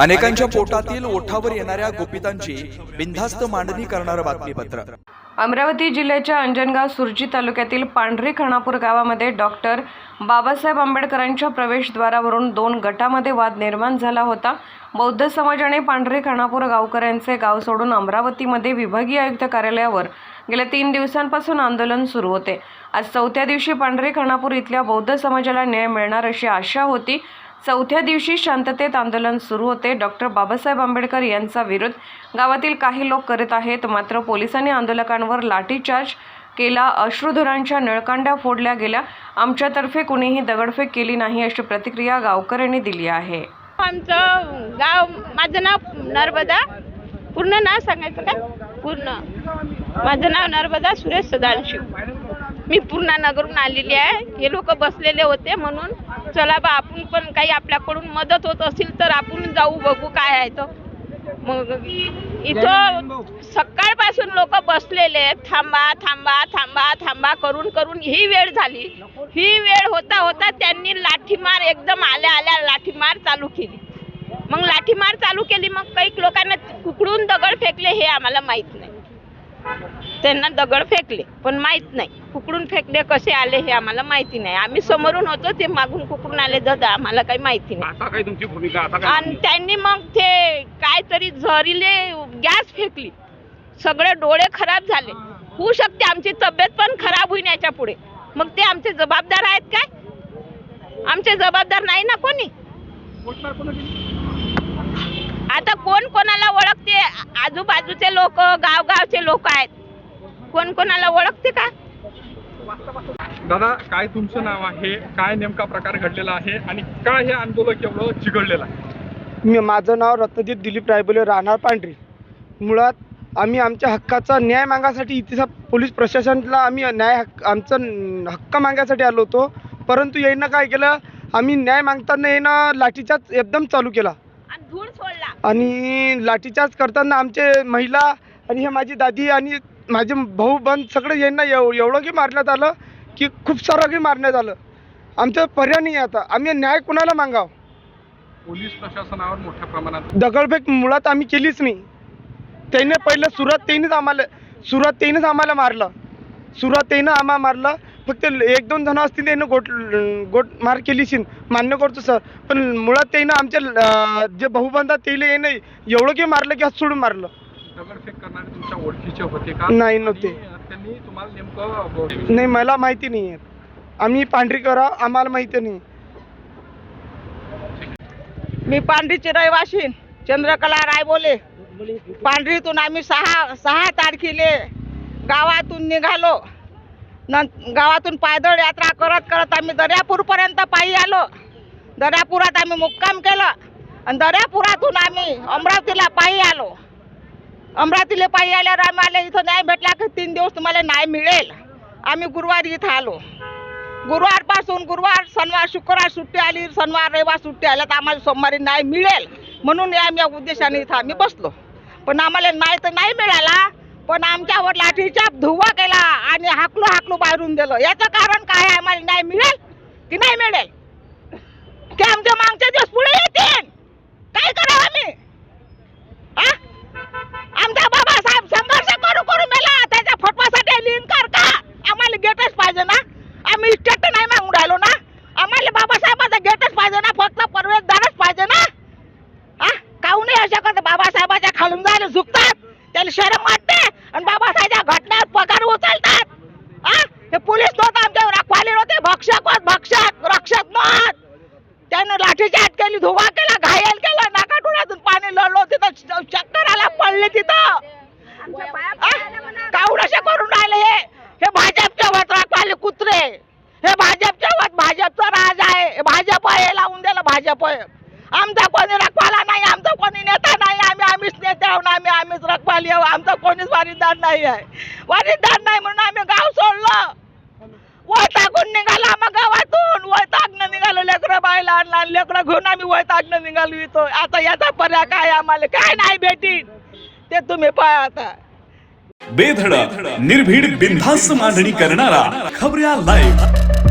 अनेकांच्या पोटातील ओठावर येणाऱ्या गोपितांची बिनधास्त मांडणी करणारं बातमीपत्र. अमरावती जिल्ह्याच्या अंजनगाव सुरजी तालुक्यातील पांढरी खणापूर गावामध्ये डॉक्टर बाबासाहेब आंबेडकरांच्या प्रवेशद्वारावरून दोन गटामध्ये वाद निर्माण झाला होता. बौद्ध समाजाने पांढरी खानापूर गावकऱ्यांचे गाव सोडून अमरावतीमध्ये विभागीय आयुक्त कार्यालयावर गेल्या तीन दिवसांपासून आंदोलन सुरू होते. आज चौथ्या दिवशी पांढरी खानापूर इथल्या बौद्ध समाजाला न्याय मिळणार अशी आशा होती. चौथ्या दिवशी शांततेत आंदोलन सुरू होते. डॉक्टर बाबासाहेब आंबेडकर यांचा विरोध गावातील काही लोक करीत आहेत. मात्र पोलिसांनी आंदोलकांवर लाठीचार्ज केला. अश्रुधुरांच्या नळकांड्या फोडल्या गेल्या. आमच्यातर्फे कुणीही दगडफेक केली नाही अशी प्रतिक्रिया गावकऱ्यांनी दिली आहे. आमचं गाव माझं नाव नर्मदा. पूर्ण नाव सांगायचं का? पूर्ण. माझं नाव नर्मदा सुरेश सदानशिव मी पूर्ण नगरून आलेली आहे. हे लोक बसलेले होते म्हणून चला बा आपण पण काही आपल्याकडून मदत होत असेल तर आपण जाऊ बघू काय आहे तर मग इथं सकाळपासून लोक बसलेले आहेत. थांबा थांबा थांबा थांबा करून करून ही वेळ झाली. ही वेळ होता होता त्यांनी लाठीमार एकदम आल्या आल्या लाठीमार चालू केली. मग लाठीमार चालू केली मग काही लोकांना कुकडून दगड फेकले हे आम्हाला माहीत नाही. त्यांना दगड फेकले पण माहीत नाही. कुकडून फेकले कसे आले हे आम्हाला माहिती नाही. आम्ही समोरून होतो ते मागून कुकडून आले दादा आम्हाला काही माहिती नाही. आता काय तुमची भूमिका आता काय आणि त्यांनी मग ते काहीतरी झरीले गॅस फेकली. सगळे डोळे खराब झाले. होऊ शकते आमची तब्येत पण खराब होईन याच्यापुढे. मग ते आमचे जबाबदार आहेत काय? आमचे जबाबदार नाही ना कोणी? आता कोण कोणाला ओळखते? आजूबाजूचे लोक गावगावचे लोक आहेत. कोण कोणाला ओळखते का? दादा काय तुमचं नाव आहे? काय नेमका प्रकार घडलेला आहे? आणि काय हे आंदोलन एवढं चिघळलेलं आहे? मी माझं नाव रत्नजित दिलीप रायबोले राहणार पांढरी. मुळात आम्ही आमच्या हक्काचा न्याय मागासाठी इथे पोलीस प्रशासनाला आम्ही न्याय हक्क आमचं हक्क मागायसाठी आलो होतो. परंतु यानं काय केलं? आम्ही न्याय मागताना यानं लाठीचार्ज एकदम चालू केला. आणि धूळ सोडला. आणि लाठीचार्ज करताना आमचे महिला आणि हे माझी दादी आणि माझे भाऊ बंद सगळे यांना एव एवढं की मारण्यात आलं की खूप सारं की मारण्यात आलं. आमचं पर्याय नाही आता. आम्ही न्याय कुणाला मागावं? पोलीस प्रशासनावर मोठ्या प्रमाणात दगडफेक मुळात आम्ही केलीच नाही. त्याने पहिलं सुरात त्यानेच आम्हाला सुरात त्यानेच आम्हाला मारलं. सुरात त्यानं आम्हाला मारलं. फक्त एक दोन जण असतील त्यानं गोट गोट मार केलीशीन मान्य करतो सर. पण मुळात त्यानं आमच्या जे भाऊबंधात त्याला नाही एवढं की मारलं की हात सोडून मारलं. दगडफेक करणारे तुमच्या ओळखीचे होते का? नाही, नव्हते. त्यांनी तुम्हाला नेमकं नाही मला माहिती नाही आहे आम्ही पांढरी करा आम्हाला माहिती नाही. मी पांढरीची रहिवाशी चंद्रकला रायबोले. पांढरीतून आम्ही सहा सहा तारखेले गावातून निघालो. नं गावातून पायदळ यात्रा करत करत आम्ही दर्यापूरपर्यंत पायी आलो. दर्यापुरात आम्ही मुक्काम केलं. आणि दर्यापुरातून आम्ही अमरावतीला पायी आलो. अमरावतीला पायी आल्यावर आम्हाला इथं नाही भेटला की तीन दिवस तुम्हाला नाही मिळेल. आम्ही गुरुवारी इथं आलो. गुरुवारपासून गुरुवार शनिवार शुक्रवार सुट्टी आली. शनिवार रविवार सुट्टी आल्या तर आम्हाला सोमवारी नाही मिळेल. म्हणून या आम्ही या उद्देशाने इथं आम्ही बसलो. पण आम्हाला नाही तर नाही मिळाला. पण आमच्यावर लाठीचा धुवा केला आणि हाकलू हाकलू बाहेरून दिलं. याचं कारण काय? आम्हाला नाही मिळेल की नाही मिळेल की आमच्या मागचे दिवस पुढे येतील काय करावं आम्ही हा? आमचा बाबासाहेब संघर्ष करू करू मेला त्याच्या फटवासाठी लिहिण कर का आम्हाला गेटच पाहिजे ना आम्ही इस्टेट नाही मागून राहिलो ना आम्हाला बाबासाहेबाचा गेटच पाहिजे ना फक्त परवेशदारच पाहिजे ना हा करत बाबासाहेबाच्या खालून जायला झुकतात. त्याला शरम वाटते आणि बाबासाहेबच्या घटनेत पगार उचलतात. हा पोलीस नव्हतं आमच्यावर रखवाले होते. भक्षक होत भक्षक रक्षक नव्हत त्यानं लाठीचार्ज केली धुवा केला घायल केला नाका डोळ्यातून पाणी लढलो तिथं चक्कर आला पडले तिथं. आ? काहून असे करून राहिले हे. हे भाजपचे वत राखवाले कुत्रे. हे भाजपचे वत भाजपचा राज आहे. भाजप हे लावून दिलं भाजप हे. आमचा कोणी रखवाला नाही आमचा कोणी नेता नाही आम्ही आम्हीच नेते आहोत आम्ही आम्हीच रखवाली आहो आमचा कोणीच वारीदार नाही आहे. वारीदार नाही म्हणून आम्ही गाव सोडलं. वैतागून निघाला मग गावातून. वैतागनं निघालो लेकरं बाय लहान लहान लेकरं घेऊन आम्ही वैतागनं निघालो इथं. आता याचा पर्याय काय आम्हाला? काय नाही भेटी. ते तुम्ही पाहा आता बेधडक निर्भीड बिनधास्त मांडणी करणारा खबऱ्या लाईव्ह